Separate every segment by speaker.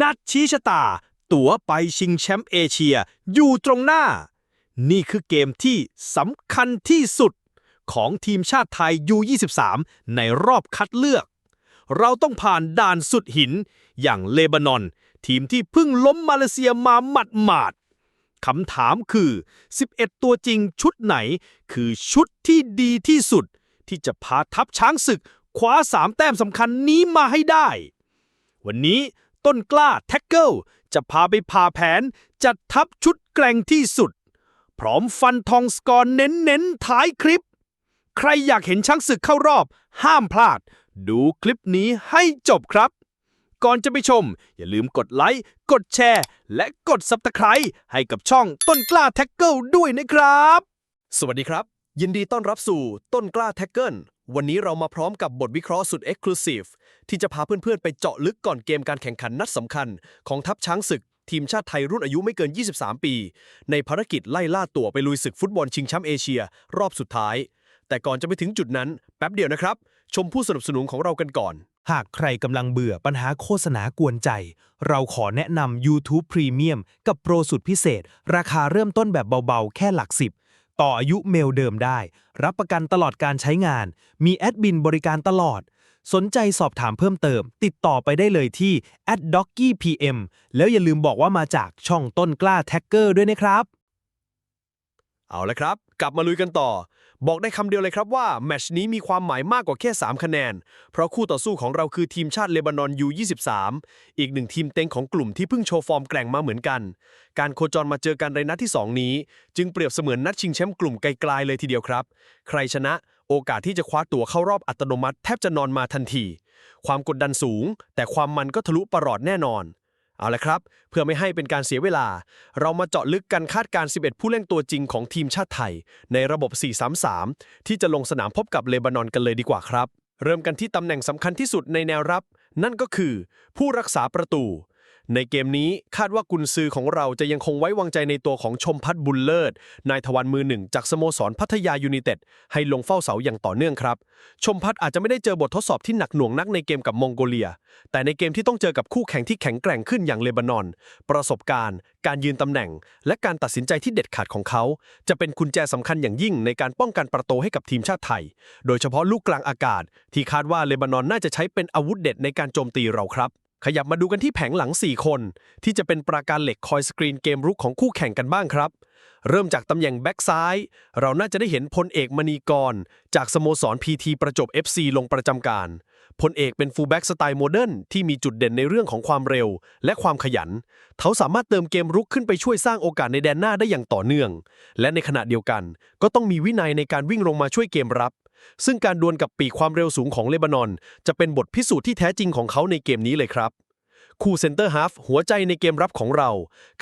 Speaker 1: นัดชี้ชะตา ตั๋วไปชิงแชมป์เอเชียอยู่ตรงหน้า นี่คือเกมที่สำคัญที่สุดของทีมชาติไทย U23 ในรอบคัดเลือก เราต้องผ่านด่านสุดหินอย่างเลบานอน ทีมที่เพิ่งล้มมาเลเซียมาหมัดหมาดคำถามคือ 11 ตัวจริงชุดไหน คือชุดที่ดีที่สุด ที่จะพาทัพช้างศึกคว้าสามแต้มสำคัญนี้มาให้ได้ วันนี้ ต้นกล้าแท็กเกิลจะพาไปพาแผน จัดทัพชุดแกร่งที่สุด พร้อมฟันทองสกอร์เน้นๆท้ายคลิป ใครอยากเห็นช้างศึกเข้ารอบ ห้ามพลาด ดูคลิปนี้ให้จบครับ ก่อนจะไปชม อย่าลืมกดไลค์ กดแชร์ และกด Subscribe ให้กับช่องต้นกล้าแท็กเกิลด้วยนะครับ
Speaker 2: สวัสดีครับ ยินดีต้อนรับสู่ต้นกล้าแท็กเกิล วันนี้เรามาพร้อมกับบทวิเคราะห์สุด Exclusive ที่จะพาเพื่อนๆ ไปเจาะลึกก่อนเกมการแข่งขันนัดสำคัญ ของทัพช้างศึก ทีมชาติไทยรุ่นอายุไม่เกิน 23 ปี ในภารกิจไล่ล่าตั๋วไปลุยศึกฟุตบอลชิงแชมป์เอเชีย รอบสุดท้าย แต่ก่อนจะไปถึงจุดนั้น แป๊บเดียวนะครับ ชมผู้สนับสนุนของเรากันก่อน
Speaker 1: หากใครกำลังเบื่อปัญหาโฆษณากวนใจ เราขอแนะนำ YouTube Premium กับโปรสุดพิเศษ ราคาเริ่มต้นแบบเบาๆ แค่หลักสิบ ต่ออายุเมลเดิมได้ รับประกันตลอดการใช้งาน มีแอดบินบริการตลอด สนใจสอบถามเพิ่มเติม ติดต่อไปได้เลยที่ @dockeypm แล้วอย่าลืมบอกว่ามาจากช่องต้นกล้าแท็กเกอร์ด้วยนะครับ
Speaker 2: เอาละครับ กลับมาลุยกันต่อ บอกได้คำเดียวเลยครับว่า แมชนี้มีความหมายมากกว่าแค่ 3 คะแนน เพราะคู่ต่อสู้ของเราคือทีมชาติเลบานอน U23 อีกหนึ่งทีมเต็งของกลุ่มที่เพิ่งโชว์ฟอร์มแกร่งมาเหมือนกัน การโคจรมาเจอกันในนัดที่ 2 นี้ จึงเปรียบเสมือนนัดชิงแชมป์กลุ่มไกลๆเลยทีเดียวครับ ใครชนะโอกาสที่จะคว้าตั๋วเข้ารอบอัตโนมัติแทบจะนอนมาทันที ความกดดันสูง แต่ความมันก็ทะลุประหลอดแน่นอน เอาละครับ เพื่อไม่ให้เป็นการเสียเวลา เรามาเจาะลึกกันคาดการณ์11 ผู้เล่นตัวจริงของทีมชาติไทย ในระบบ 433 ที่จะลงสนามพบกับเลบานอนกันเลยดีกว่าครับ เริ่มกันที่ตำแหน่งสำคัญที่สุดในแนวรับ นั่นก็คือ ผู้รักษาประตู ในเกมนี้คาดว่ากุนซือของเราจะยังคงไว้วางใจในตัวของชมพัฒน์บุญเลิศ นายทวันมือหนึ่งจากสโมสรพัทยายูไนเต็ด ให้ลงเฝ้าเสาอย่างต่อเนื่องครับ ชมพัฒน์อาจจะไม่ได้เจอบททดสอบที่หนักหน่วงนักในเกมกับมองโกเลีย แต่ในเกมที่ต้องเจอกับคู่แข่งที่แข็งแกร่งขึ้นอย่างเลบานอน ประสบการณ์ การยืนตำแหน่ง และการตัดสินใจที่เด็ดขาดของเขา จะเป็นกุญแจสำคัญอย่างยิ่งในการป้องกันประตูให้กับทีมชาติไทย โดยเฉพาะลูกกลางอากาศ ที่คาดว่าเลบานอนน่าจะใช้เป็นอาวุธเด็ดในการโจมตีเราครับ ขยับมาดูกันที่แผงหลัง 4 คน ที่จะเป็นปราการเหล็กคอยสกรีนเกมรุกของคู่แข่งกันบ้างครับ เริ่มจากตำแหน่งแบ็กซ้าย เราน่าจะได้เห็นพลเอกมณีกร จากสโมสร PT ประจบ FC ลงประจำการพลเอกเป็นฟูลแบ็กสไตล์โมเดิร์นที่มีจุดเด่นในเรื่องของความเร็ว และความขยัน เขาสามารถเติมเกมรุกขึ้นไปช่วยสร้างโอกาสในแดนหน้าได้อย่างต่อเนื่อง และในขณะเดียวกัน ก็ต้องมีวินัยในการวิ่งลงมาช่วยเกมรับ ซึ่งการดวลกับปีกความเร็วสูงของเลบานอน จะเป็นบทพิสูจน์ที่แท้จริงของเขาในเกมนี้เลยครับ คู่เซนเตอร์ฮาฟหัวใจในเกมรับของเรา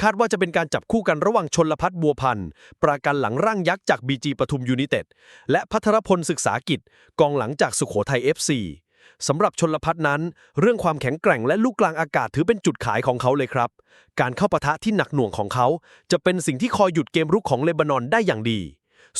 Speaker 2: คาดว่าจะเป็นการจับคู่กันระหว่างชนลพัฒบัวพันธ์ปราการหลังร่างยักษ์จาก BG ปทุมยูนิเต็ดและพัทรพลศึกษากิจ กองหลังจากสุขโขทัย FC สำหรับชนลพัฒน์นั้น เรื่องความแข็งแกร่งและลูกกลางอากาศถือเป็นจุดขายของเขาเลยครับ การเข้าปะทะที่หนักหน่วงของเขา จะเป็นสิ่งที่คอยหยุดเกมรุกของเลบานอนได้อย่างดี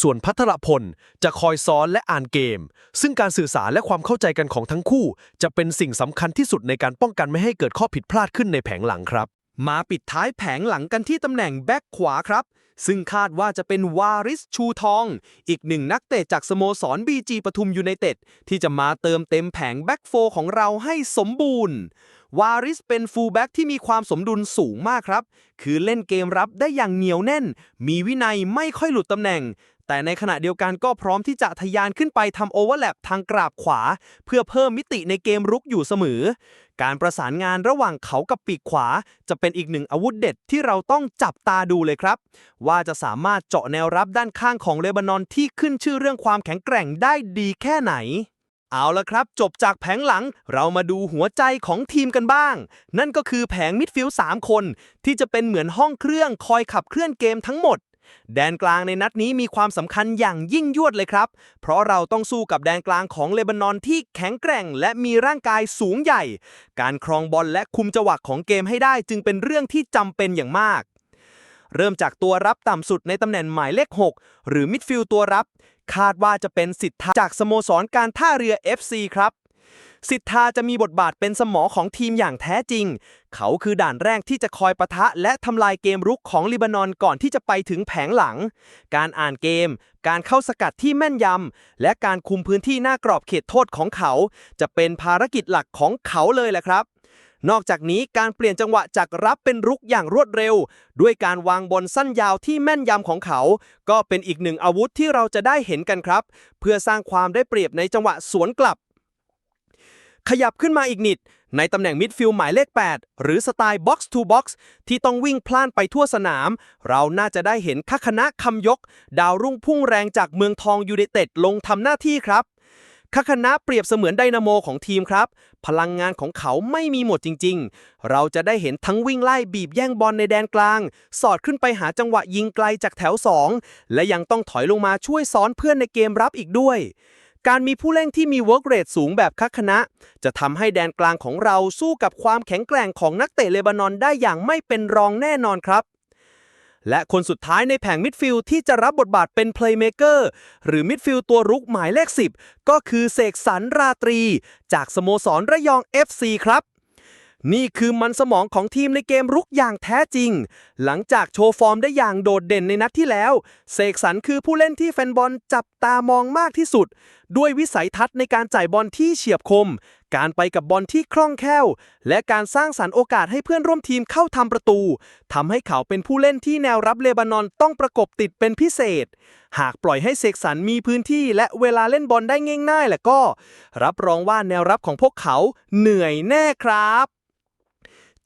Speaker 2: ส่วนพัทรพลจะคอยซ้อนและอ่านเกม ซึ่งการสื่อสารและความเข้าใจกันของทั้งคู่ จะเป็นสิ่งสำคัญที่สุดในการป้องกันไม่ให้เกิดข้อผิดพลาดขึ้นในแผงหลังครับ
Speaker 3: มาปิดท้ายแผงหลังกันที่ตำแหน่งแบ็คขวาครับ ซึ่งคาดว่าจะเป็นวาริสชูทอง อีกหนึ่งนักเตะจากสโมสร BG ปทุมยูไนเต็ดที่จะมาเติมเต็มแผงแบ็คโฟร์ของเราให้สมบูรณ์วาริสเป็นฟูลแบ็กที่มีความสมดุลสูงมากครับ คือเล่นเกมรับได้อย่างเหนียวแน่น มีวินัยไม่ค่อยหลุดตำแหน่ง แต่ในขณะเดียวกันก็พร้อมที่จะทะยานขึ้นไปทำโอเวอร์แลปทางกราบขวา เพื่อเพิ่มมิติในเกมรุกอยู่เสมอ การประสานงานระหว่างเขากับปีกขวา จะเป็นอีกหนึ่งอาวุธเด็ดที่เราต้องจับตาดูเลยครับ ว่าจะสามารถเจาะแนวรับด้านข้างของเลบานอนที่ขึ้นชื่อเรื่องความแข็งแกร่งได้ดีแค่ไหนเอาละครับ จบจากแผงหลังเรามาดูหัวใจของทีมกันบ้าง นั่นก็คือแผงมิดฟิลด์3คน ที่จะเป็นเหมือนห้องเครื่องคอยขับเคลื่อนเกมทั้งหมด แดนกลางในนัดนี้มีความสำคัญอย่างยิ่งยวดเลยครับ เพราะเราต้องสู้กับแดนกลางของเลบานอนที่แข็งแกร่ง และมีร่างกายสูงใหญ่ การครองบอลและคุมจังหวะของเกมให้ได้จึงเป็นเรื่องที่จำเป็นอย่างมากเริ่มจากตัวรับต่ำสุดในตำแหน่งหมายเลข 6 หรือมิดฟิลด์ตัวรับ คาดว่าจะเป็นสิทธาจากสโมสรการท่าเรือ FC ครับ สิทธาจะมีบทบาทเป็นสมอของทีมอย่างแท้จริง เขาคือด่านแรกที่จะคอยปะทะและทำลายเกมรุกของลิบานอนก่อนที่จะไปถึงแผงหลัง การอ่านเกม การเข้าสกัดที่แม่นยำ และการคุมพื้นที่หน้ากรอบเขตโทษของเขา จะเป็นภารกิจหลักของเขาเลยแหละครับนอกจากนี้การเปลี่ยนจังหวะจากรับเป็นรุกอย่างรวดเร็ว ด้วยการวางบอลสั้นยาวที่แม่นยำของเขา ก็เป็นอีกหนึ่งอาวุธที่เราจะได้เห็นกันครับ เพื่อสร้างความได้เปรียบในจังหวะสวนกลับ ขยับขึ้นมาอีกนิด ในตำแหน่งมิดฟิลด์หมายเลข 8 หรือสไตล์ Box to Box ที่ต้องวิ่งพล่านไปทั่วสนาม เราน่าจะได้เห็นคัคณะคำยก ดาวรุ่งพุ่งแรงจากเมืองทองยูไนเต็ดลงทำหน้าที่ครับคคณะเปรียบเสมือนไดนาโมของทีมครับ พลังงานของเขาไม่มีหมดจริง ๆ เราจะได้เห็นทั้งวิ่งไล่บีบแย่งบอลในแดนกลาง สอดขึ้นไปหาจังหวะยิงไกลจากแถว 2 และยังต้องถอยลงมาช่วยซ้อนเพื่อนในเกมรับอีกด้วย การมีผู้เล่นที่มีเวิร์กเรทสูงแบบคัคณะ จะทำให้แดนกลางของเราสู้กับความแข็งแกร่งของนักเตะเลบานอนได้อย่างไม่เป็นรองแน่นอนครับ และคนสุดท้ายในแผงมิดฟิลด์ที่จะรับบทบาทเป็นเพลย์เมเกอร์หรือมิดฟิลด์ตัวรุกหมายเลข 10 ก็คือเสกสรรราตรี จากสโมสรระยอง FC ครับ นี่คือมันสมองของทีมในเกมรุกอย่างแท้จริง หลังจากโชว์ฟอร์มได้อย่างโดดเด่นในนัดที่แล้ว เสกสรรคือผู้เล่นที่แฟนบอลจับตามองมากที่สุด ด้วยวิสัยทัศน์ในการจ่ายบอลที่เฉียบคม การไปกับบอลที่คล่องแคล่ว และการสร้างสรรค์โอกาสให้เพื่อนร่วมทีมเข้าทำประตูทำให้เขาเป็นผู้เล่นที่แนวรับเลบานอนต้องประกบติดเป็นพิเศษ หากปล่อยให้เสกสรรมีพื้นที่ และเวลาเล่นบอลได้ง่ายๆแล้วก็ รับรองว่าแนวรับของพวกเขาเหนื่อยแน่ครับ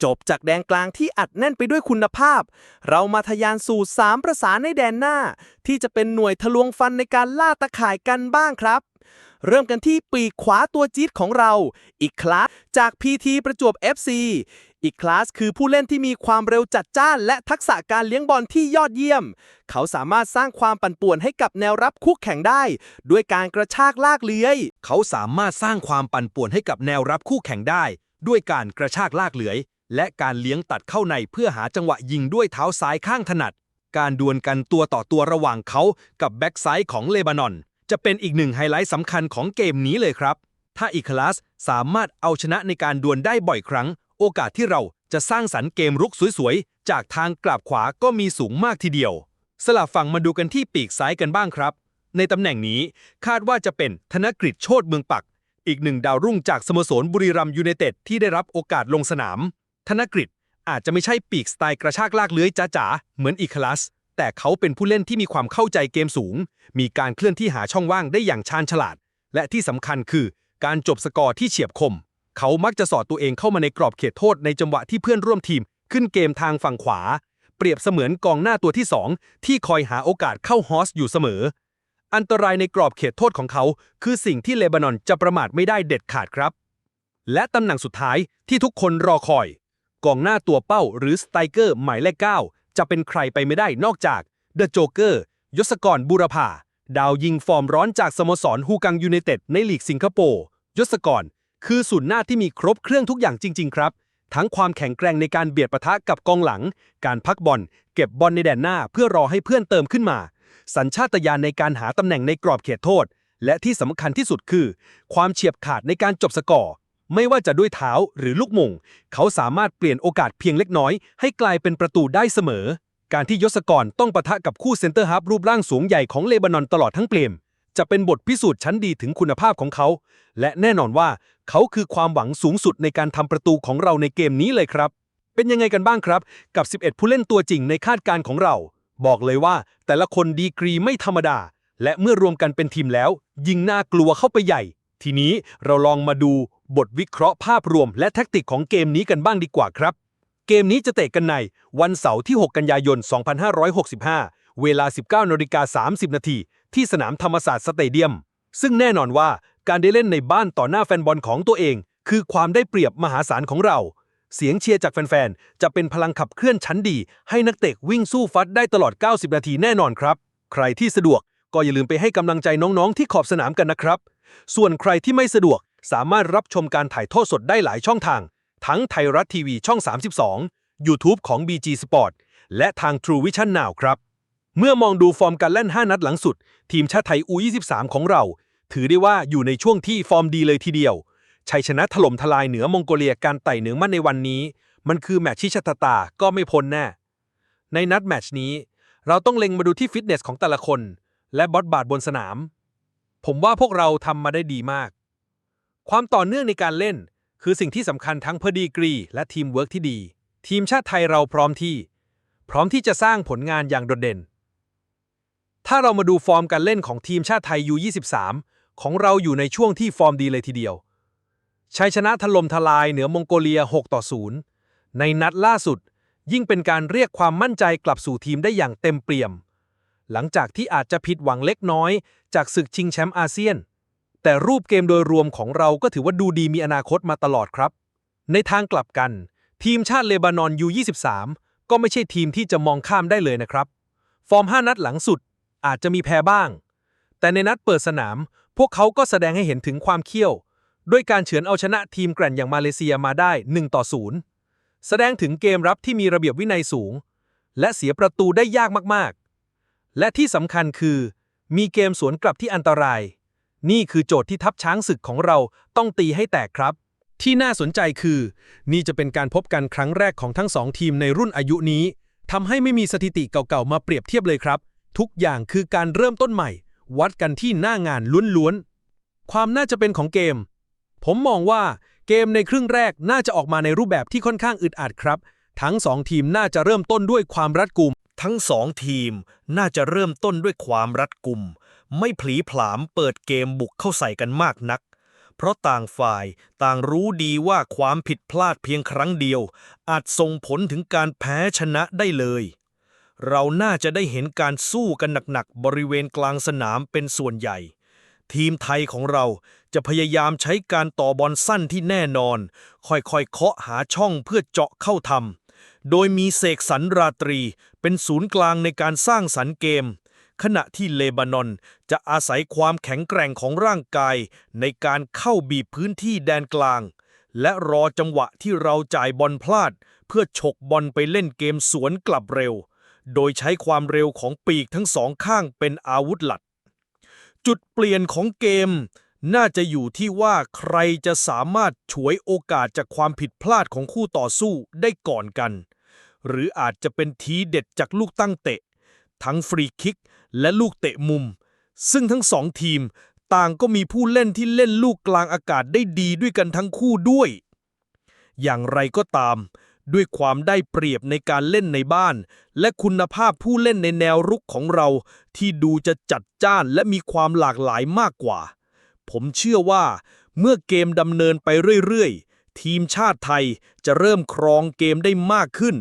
Speaker 3: จบจากแดนกลางที่อัดแน่นไปด้วยคุณภาพ เรามาทะยานสู่สามประสานในแดนหน้า ที่จะเป็นหน่วยทะลวงฟันในการล่าตะข่ายกันบ้างครับ เริ่มกันที่ปีกขวาตัวจี๊ดของเรา อีกคลาสจาก PT ประจวบ FC อีกคลาสคือผู้เล่นที่มีความเร็วจัดจ้าน และทักษะการเลี้ยงบอลที่ยอดเยี่ยม เขาสามารถสร้างความปั่นป่วนให้กับแนวรับคู่แข่งได้ ด้วยการกระชากลากเลื้อย
Speaker 1: เขาสามารถสร้างความปั่นป่วนให้กับแนวรับคู่แข่งได้ ด้วยการกระชากลากเลื้อย และการเลี้ยงตัดเข้าในเพื่อหาจังหวะยิงด้วยเท้าซ้ายข้างถนัด การดวลกันตัวต่อตัวระหว่างเขากับแบ็กไซด์ของเลบานอน จะเป็นอีกหนึ่งไฮไลท์สำคัญของเกมนี้เลยครับ ถ้าอีคลาสสามารถเอาชนะในการดวลได้บ่อยครั้ง โอกาสที่เราจะสร้างสรรค์เกมรุกสวยๆ จากทางกลับขวาก็มีสูงมากทีเดียว สลับฝั่งมาดูกันที่ปีกซ้ายกันบ้างครับ ในตำแหน่งนี้คาดว่าจะเป็นธนกฤษโชตเมืองปัก อีกหนึ่งดาวรุ่งจากสโมสรบุรีรัมย์ยูไนเต็ดที่ได้รับโอกาสลงสนาม ธนกฤษอาจจะไม่ใช่ปีกสไตล์กระชากลากเลื้อยจ๋าๆ เหมือนอีคลัส แต่เขาเป็นผู้เล่นที่มีความเข้าใจเกมสูง มีการเคลื่อนที่หาช่องว่างได้อย่างชาญฉลาด และที่สำคัญคือการจบสกอร์ที่เฉียบคม เขามักจะสอดตัวเองเข้ามาในกรอบเขตโทษในจังหวะที่เพื่อนร่วมทีม ขึ้นเกมทางฝั่งขวา เปรียบเสมือนกองหน้าตัวที่สองที่คอยหาโอกาสเข้าฮอสอยู่เสมอ อันตรายในกรอบเขตโทษของเขา คือสิ่งที่เลบานอนจะประมาทไม่ได้เด็ดขาดครับ และตำแหน่งสุดท้ายที่ทุกคนรอคอย กองหน้าตัวเป้าหรือสไตรเกอร์หมายเลข9จะเป็นใครไปไม่ได้นอกจากเดอะโจเกอร์ยศกรบูรพาดาวยิงฟอร์มร้อนจากสโมสรฮูกังยูไนเต็ดในลีกสิงคโปร์ยศกร คือศูนย์หน้าที่มีครบเครื่องทุกอย่างจริง ๆ ครับ ทั้งความแข็งแกร่งในการเบียดปะทะกับกองหลัง การพักบอลเก็บบอลในแดนหน้าเพื่อรอให้เพื่อนเติมขึ้นมา สัญชาตญาณในการหาตำแหน่งในกรอบเขตโทษ และที่สำคัญที่สุดคือ ความเฉียบขาดในการจบสกอร์ ไม่ว่าจะด้วยเท้าหรือลูกมง เขาสามารถเปลี่ยนโอกาสเพียงเล็กน้อย ให้กลายเป็นประตูได้เสมอ การที่ยศกรต้องปะทะกับคู่เซนเตอร์ฮับรูปร่างสูงใหญ่ของเลบานอนตลอดทั้งเกมจะเป็นบทพิสูจน์ชั้นดีถึงคุณภาพของเขา และแน่นอนว่าเขาคือความหวังสูงสุดในการทำประตูของเราในเกมนี้เลยครับ เป็นยังไงกันบ้างครับ กับ 11 ผู้เล่นตัวจริงในคาดการของเรา บอกเลยว่าแต่ละคนดีกรีไม่ธรรมดา และเมื่อรวมกันเป็นทีมแล้ว ยิ่งน่ากลัวเข้าไปใหญ่ ทีนี้เราลองมาดูบทวิเคราะห์ภาพรวมและแท็กติกของเกมนี้กันบ้างดีกว่าครับ เกมนี้จะเตะกันในวันเสาร์ที่ 6 กันยายน 2565 เวลา 19นาฬิกา30 นาทีที่สนามธรรมศาสตร์สเตเดียม ซึ่งแน่นอนว่าการได้เล่นในบ้านต่อหน้าแฟนบอลของตัวเอง คือความได้เปรียบมหาศาลของเรา เสียงเชียร์จากแฟนๆ จะเป็นพลังขับเคลื่อนชั้นดี ให้นักเตะวิ่งสู้ฟัดได้ตลอด 90 นาทีแน่นอนครับ ใครที่สะดวกก็อย่าลืมไปให้กำลังใจน้องๆ ที่ขอบสนามกันนะครับ ส่วนใครที่ไม่สะดวกสามารถรับชมการถ่ายทอดสดได้หลายช่องทาง ทั้งไทยรัฐทีวีช่อง 32 YouTube ของ BG Sport และทาง True Vision Now ครับ เมื่อมองดูฟอร์มการเล่น 5 นัดหลังสุด ทีมชาติไทย U23 ของเรา ถือได้ว่าอยู่ในช่วงที่ฟอร์มดีเลยทีเดียว ชัยชนะถล่มทลายเหนือมองโกเลียการไต่เหนือมันในวันนี้ มันคือแมตช์ชิชะตาตาก็ไม่พ้นแน่ ในนัดแมตช์นี้ เราต้องเล็งมาดูที่ฟิตเนสของแต่ละคน และบอสบาทบนสนาม ผมว่าพวกเราทำมาได้ดีมาก ความต่อเนื่องในการเล่น คือสิ่งที่สำคัญทั้งเพื่อดีกรี และทีมเวิร์กที่ดี ทีมชาติไทยเราพร้อมที่ พร้อมที่จะสร้างผลงานอย่างโดดเด่น ถ้าเรามาดูฟอร์มการเล่นของทีมชาติไทย U23 ของเราอยู่ในช่วงที่ฟอร์มดีเลยทีเดียวชัยชนะถล่มทลายเหนือมองโกเลีย 6 ต่อ 0 ในนัดล่าสุด ยิ่งเป็นการเรียกความมั่นใจกลับสู่ทีมได้อย่างเต็มเปี่ยม หลังจากที่อาจจะผิดหวังเล็กน้อย จากศึกชิงแชมป์อาเซียน แต่รูปเกมโดยรวมของเราก็ถือว่าดูดีมีอนาคตมาตลอดครับ ในทางกลับกัน ทีมชาติเลบานอน U23 ก็ไม่ใช่ทีมที่จะมองข้ามได้เลยนะครับ ฟอร์ม 5 นัดหลังสุดอาจจะมีแพ้บ้าง แต่ในนัดเปิดสนาม พวกเขาก็แสดงให้เห็นถึงความเขี้ยว ด้วยการเฉือนเอาชนะทีมแกร่งอย่างมาเลเซียมาได้1ต่อ0แสดงถึงเกมรับที่มีระเบียบวินัยสูง และเสียประตูได้ยากมากๆ และที่สำคัญคือ มีเกมสวนกลับที่อันตราย นี่คือโจทย์ที่ทัพช้างศึกของเราต้องตีให้แตกครับ ที่น่าสนใจคือ นี่จะเป็นการพบกันครั้งแรกของทั้งสองทีมในรุ่นอายุนี้ทำให้ไม่มีสถิติเก่าๆมาเปรียบเทียบเลยครับ ทุกอย่างคือการเริ่มต้นใหม่ วัดกันที่หน้างานล้วนๆความน่าจะเป็นของเกม ผมมองว่าเกมในครึ่งแรกน่าจะออกมาในรูปแบบที่ค่อนข้างอึดอัดครับ ทั้งสองทีมน่าจะเริ่มต้นด้วยความรัดกุม
Speaker 2: ทั้งสองทีมน่าจะเริ่มต้นด้วยความรัดกุม ไม่ผลีผลามเปิดเกมบุกเข้าใส่กันมากนัก เพราะต่างฝ่ายต่างรู้ดีว่าความผิดพลาดเพียงครั้งเดียว อาจส่งผลถึงการแพ้ชนะได้เลย เราน่าจะได้เห็นการสู้กันหนักๆบริเวณกลางสนามเป็นส่วนใหญ่ ทีมไทยของเราจะพยายามใช้การต่อบอลสั้นที่แน่นอน ค่อยๆเคาะหาช่องเพื่อเจาะเข้าทำ โดยมีเสกสรรราตรี เป็นศูนย์กลางในการสร้างสรรค์เกม ขณะที่เลบานอนจะอาศัยความแข็งแกร่งของร่างกาย ในการเข้าบีบพื้นที่แดนกลาง และรอจังหวะที่เราจ่ายบอลพลาด เพื่อฉกบอลไปเล่นเกมสวนกลับเร็ว โดยใช้ความเร็วของปีกทั้งสองข้างเป็นอาวุธหลัก จุดเปลี่ยนของเกมน่าจะอยู่ที่ว่าใครจะสามารถฉวยโอกาสจากความผิดพลาดของคู่ต่อสู้ได้ก่อนกัน หรืออาจจะเป็นทีเด็ดจากลูกตั้งเตะ ทั้งฟรีคิกและลูกเตะมุม ซึ่งทั้งสองทีมต่างก็มีผู้เล่นที่เล่นลูกกลางอากาศได้ดีด้วยกันทั้งคู่ด้วย อย่างไรก็ตาม ด้วยความได้เปรียบในการเล่นในบ้าน และคุณภาพผู้เล่นในแนวรุกของเราที่ดูจะจัดจ้านและมีความหลากหลายมากกว่า ผมเชื่อว่าเมื่อเกมดำเนินไปเรื่อยๆ ทีมชาติไทยจะเริ่มครองเกมได้มากขึ้น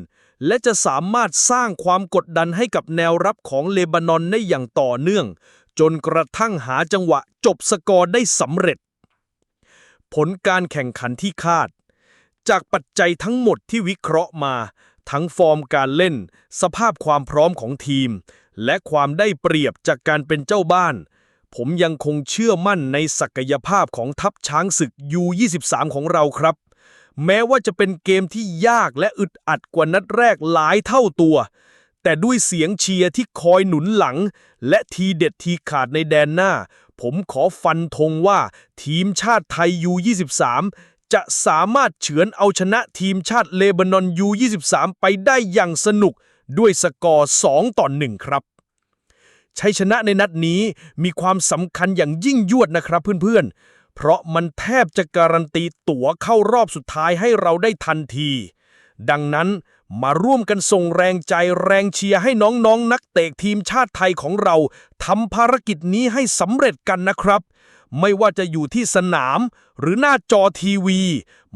Speaker 2: และจะสามารถสร้างความกดดันให้กับแนวรับของเลบานอนได้อย่างต่อเนื่อง จนกระทั่งหาจังหวะจบสกอร์ได้สำเร็จ ผลการแข่งขันที่คาด จากปัจจัยทั้งหมดที่วิเคราะห์มา ทั้งฟอร์มการเล่น สภาพความพร้อมของทีม และความได้เปรียบจากการเป็นเจ้าบ้าน ผมยังคงเชื่อมั่นในศักยภาพของทัพช้างศึก U23 ของเราครับ แม้ว่าจะเป็นเกมที่ยากและอึดอัดกว่านัดแรกหลายเท่าตัว แต่ด้วยเสียงเชียร์ที่คอยหนุนหลัง และทีเด็ดทีขาดในแดนหน้า ผมขอฟันธงว่าทีมชาติไทย U23 จะสามารถเฉือนเอาชนะทีมชาติเลบานอน U23 ไปได้อย่างสนุกด้วยสกอร์ 2 ต่อ 1 ครับชัยชนะในนัดนี้มีความสำคัญอย่างยิ่งยวดนะครับเพื่อนๆ เพราะมันแทบจะการันตีตั๋วเข้ารอบสุดท้ายให้เราได้ทันที ดังนั้นมาร่วมกันส่งแรงใจแรงเชียร์ให้น้องๆนนักเตะทีมชาติไทยของเราทำภารกิจนี้ให้สำเร็จกันนะครับ ไม่ว่าจะอยู่ที่สนาม หรือหน้าจอทีวี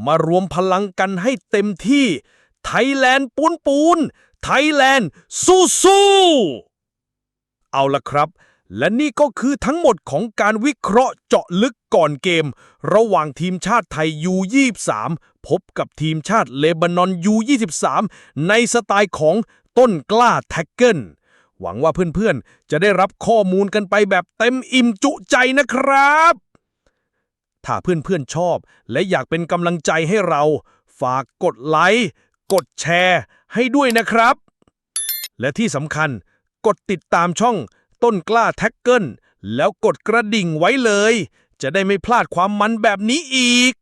Speaker 2: มารวมพลังกันให้เต็มที่ ไทยแลนด์ปูนปูนไทยแลนด์สู้สู้ๆเอาละครับ และนี่ก็คือทั้งหมดของการวิเคราะห์เจาะลึกก่อนเกม ระหว่างทีมชาติไทย U23 พบกับทีมชาติเลบานอน U23 ในสไตล์ของต้นกล้าแท็กเกิลหวังว่าเพื่อนๆ จะได้รับข้อมูลกันไปแบบเต็มอิ่มจุใจนะครับ ถ้าเพื่อนๆชอบ และอยากเป็นกำลังใจให้เรา ฝากกดไลค์ กดแชร์ให้ด้วยนะครับ และที่สำคัญกดติดตามช่อง ต้นกล้าแท็กเกิลแล้วกดกระดิ่งไว้เลย จะได้ไม่พลาดความมันแบบนี้อีก